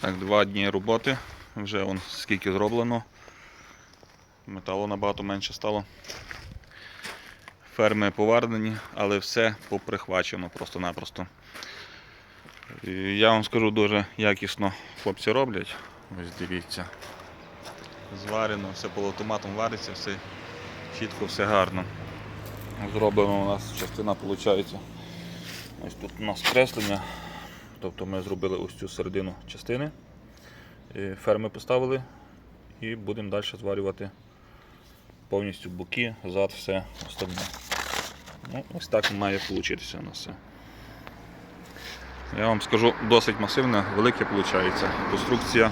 Так, два дні роботи. Вже он скільки зроблено. Металу набагато менше стало. Ферми повардені, але все поприхвачено просто-напросто. Я вам скажу дуже якісно хлопці роблять. Ось дивіться. Зварено, все полуавтоматом вариться, все чітко, все гарно. Зроблено у нас частина виходить. Ось тут у нас креслення. Тобто ми зробили ось цю середину частини. Ферми поставили і будемо далі зварювати повністю боки, зад, все остальне. Ну, ось так має вийти у нас все. Я вам скажу, досить масивне, велике виходить. Конструкція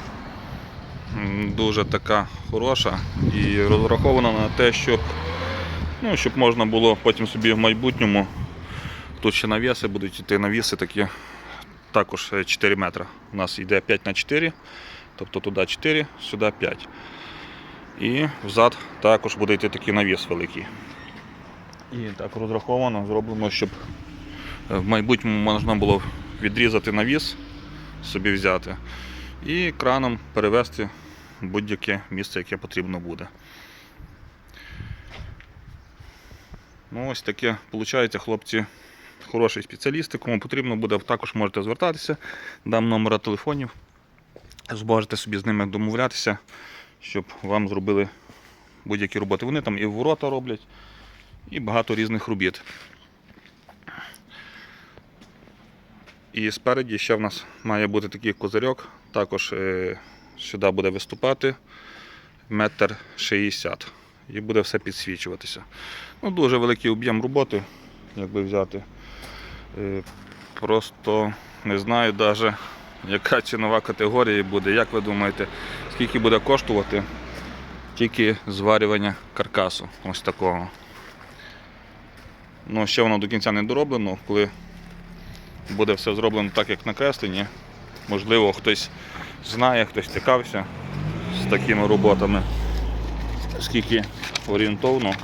дуже така хороша і розрахована на те, щоб, ну, щоб можна було потім собі в майбутньому. Тут ще навіси будуть йти навіси такі також е, 4 метри. У нас йде 5 на 4, тобто туди 4, сюди 5. І взад також буде йти такий навіс великий. І так розраховано, зроблено, щоб е, в майбутньому можна було відрізати навіс, собі взяти, і краном перевести будь-яке місце, яке потрібно буде. Ну, ось таке виходить, хлопці хороші спеціалісти. Кому потрібно буде, також можете звертатися. Дам номера телефонів. Зможете собі з ними домовлятися, щоб вам зробили будь-які роботи. Вони там і ворота роблять, і багато різних робіт. І спереді ще в нас має бути такий козирьок. Також е, сюди буде виступати метр шістдесят. І буде все підсвічуватися. Ну, дуже великий об'єм роботи, якби взяти. Е, Просто не знаю навіть, яка цінова категорія буде. Як ви думаєте, скільки буде коштувати тільки зварювання каркасу ось такого. Ну, ще воно до кінця не дороблено, коли буде все зроблено так, як накреслені. Можливо, хтось знає, хтось цікавився з такими роботами, скільки орієнтовно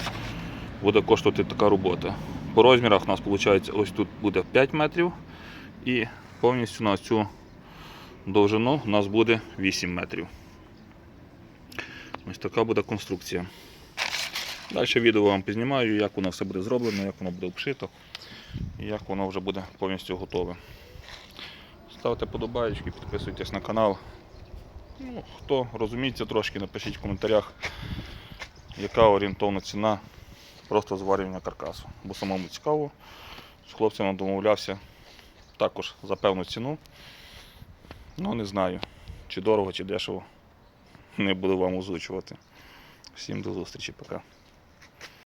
буде коштувати така робота. По розмірах у нас виходить ось тут буде 5 метрів і повністю на цю довжину у нас буде 8 метрів. Ось така буде конструкція. Далі відео вам познімаю, як воно все буде зроблено, як воно буде обшито і як воно вже буде повністю готове. Ставте подобаєчки, підписуйтесь на канал. Ну, хто розуміється трошки, напишіть в коментарях, яка орієнтовна ціна просто зварювання каркасу. Бо самому цікаво. З хлопцями домовлявся також за певну ціну. Ну не знаю, чи дорого, чи дешево. Не буду вам озвучувати. Всім до зустрічі, пока.